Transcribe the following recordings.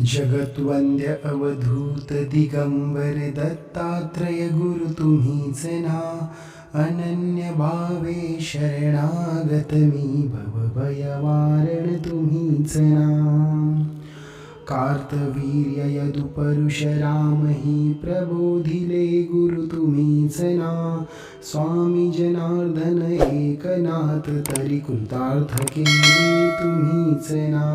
जगत्वंद्य अवधूत दिगंबर दत्तात्रय गुरु तुम्हीच ना अनन्य भावे शरणागत मी भवभयवारण तुम्हीच ना कार्तवीर्य यदुपरुषराम हि प्रबोधिले गुरु तुम्हीच ना स्वामी जनार्दन एकनाथ तरी कृतार्थ केले तुम्हीच ना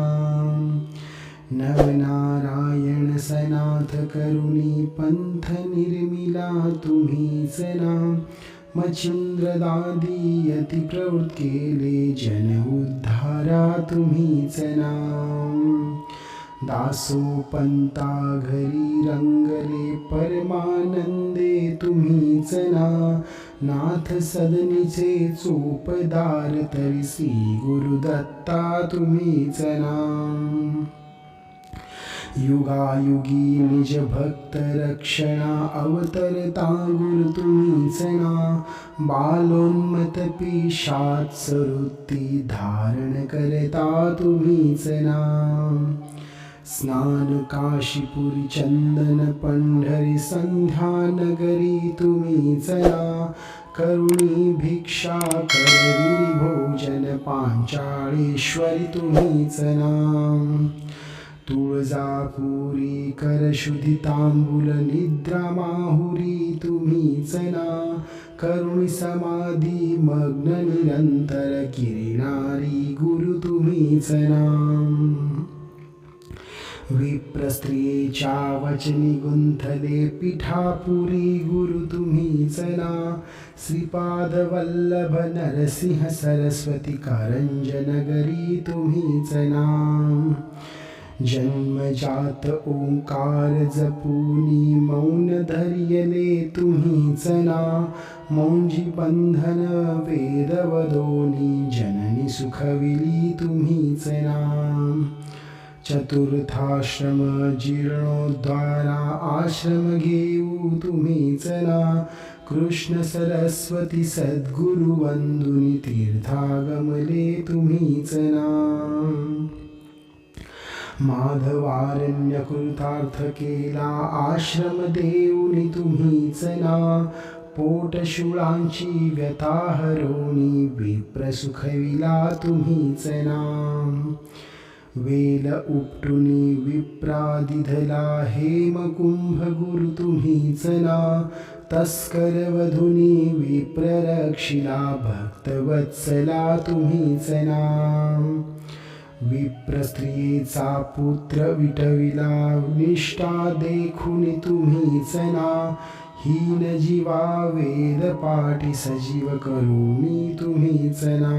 नवनारायण सनाथ करुणी पंथ निर्मिला तुम्ही सना। मच्छिंद्र दादी प्रवृत्त केले जन उद्धारा तुम्हीच ना दासो पंता घरी रंगले परमानंदे तुम्हीच ना नाथ सदनीचे चोपदार तरी श्री गुरुदत्ता तुम्हीच ना युगायुगी निज भक्त रक्षणा अवतरता गुरु तुम्हीच ना बालोन्मत पिशात सरुत्ती धारण करता तुम्हीच ना स्नान काशीपुरी चंदन पंढरी संध्या नगरी तुम्हीच ना करुणी भिक्षा करविरी भोजन पांचाळेश्वरी तुम्हीच ना तुळजापुरी करशुधी तांबूल निद्रा माहुरी तुम्ही चला. करुणी समाधी मग्न निरंतर किरणारी गुरु तुम्ही चला. विप्रस्त्रियेच्या वचनी गुंथले पिठापुरी गुरु तुम्ही चला. श्रीपाद वल्लभ नरसिंह सरस्वती कारंजनगरी तुम्ही चला. जन्मजात ओंकार जपूनी मौन धर्यले तुम्हीच ना मौंजी बंधन वेदवदोनी जननी सुखविली तुम्हीच ना चतुर्थाश्रम जीर्णोद्धारा आश्रम घेऊ तुम्हीच ना कृष्ण सरस्वती सद्गुरु वंदुनी तीर्थागमले तुम्हीच ना माधवारण्य कृतार्थ केला आश्रम देऊनी तुम्हीच ना पोटशुळांची व्यथा हरोणी विप्र सुखविला तुम्हीच ना वेल उपटुनी विप्रादिधला हेमकुंभ गुरु तुम्हीच ना तस्कर वधुनी विप्ररक्षिला भक्तवत्सला तुम्हीच ना विप्रस्त्रियेचा पुत्र विटविला निष्ठा देखून तुम्हीच ना हीन जीवा वेद पाठी सजीव करुणी तुम्हीच ना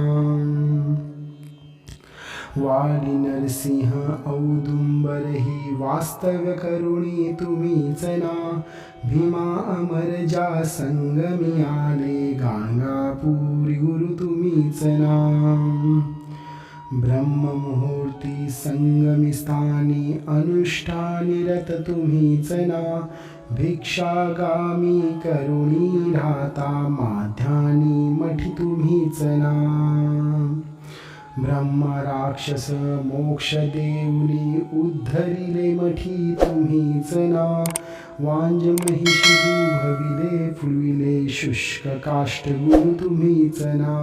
वाली नरसिंह औदुंबर ही वास्तव्य करुणी तुम्हीच ना भीमा अमर जा संगमी आले गाणगापुरी गुरु तुम्हीच ना ब्रह्ममुहूर्ती संगमी अनुष्ठानी रत तुम्हीच ना भिक्षागामी करुणी राहता माध्यानी मठी तुम्हीच ना ब्रह्म राक्षस मोक्ष उद्धरिले मठी तुम्हीच ना वांज महिषी भविले फुलविले शुष्क काष्ट गुरु तुम्हीच ना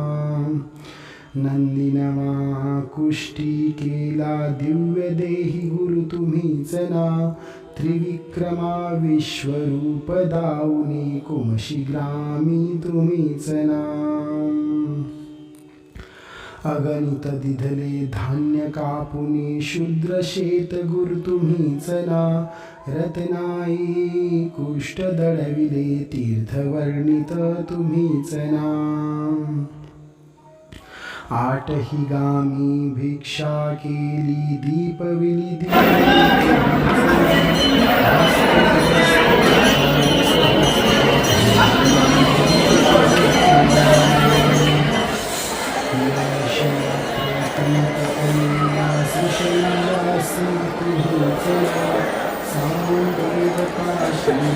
नंदिनमा कुष्टी केला दिव्य देही गुरु तुम्हीच ना त्रिविक्रमा विश्वरूप दाऊनी कुमशी ग्रामी तुम्हीच ना अगणित दिधले धान्य कापुनी शूद्र शेत गुरु तुम्हीच ना रत्नाई कुष्ठ दळविले तीर्थवर्णित तुम्हीच ना आठ ही गामी भिक्षा केली दीपविली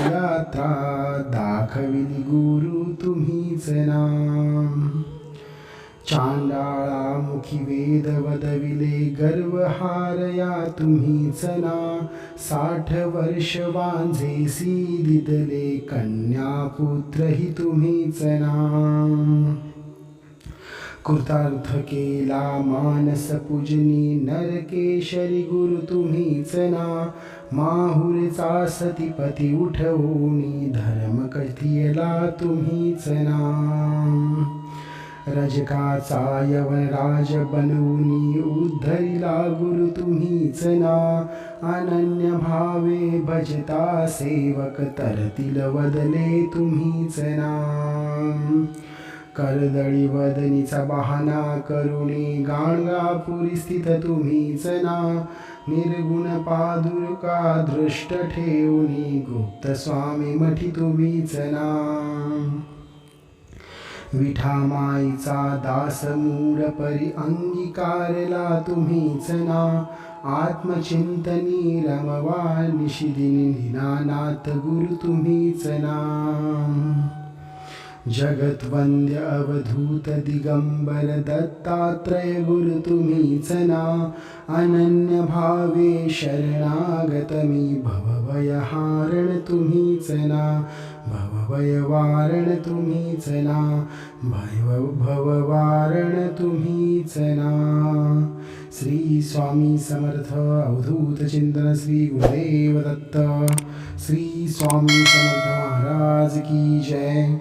यात्रा दाखविली गुरु तुम्हीच नाम। चांडाळा मुखी वेद वदविले गर्वहारया तुम्हीच ना साठ वर्ष वांझेसी दिदले कन्या पुत्रही तुम्ही ना कृतार्थ केला मानस पूजनी नरकेशरी गुरु तुम्हीच ना माहुरचा सतीपती उठवणी धर्म कथियला तुम्हीच ना रजकाचा यवनराज बनवूनी उद्धरिला गुरु तुम्हीच ना. अनन्य भावे भजता सेवक तरतील वदले तुम्हीच ना. करदळी वदनीचा बहाना करुणी गाणगापुरी स्थित तुम्हीच ना. निर्गुण पादुरका दृष्ट ठेवणी गुप्त स्वामी मठी तुम्हीच ना. विठामाईचा दास मूळ परी अंगीकारला तुम्हीच ना आत्मचिंतनी रमवा निशिदिनी निनानाथ गुरु तुम्हीच ना जगद्वन्द्य अवधूत दिगंबर दत्तात्रय गुरु तुम्हीच ना अनन्य भावे शरणागत मी भवभयहारण तुम्हीच ना भवभयवारण तुम्हीच ना भव भववारण तुम्हीच ना श्री स्वामी समर्थ अवधूत चिंतन श्री गुरुदेव दत्त. श्री स्वामी समर्थ महाराज की जय.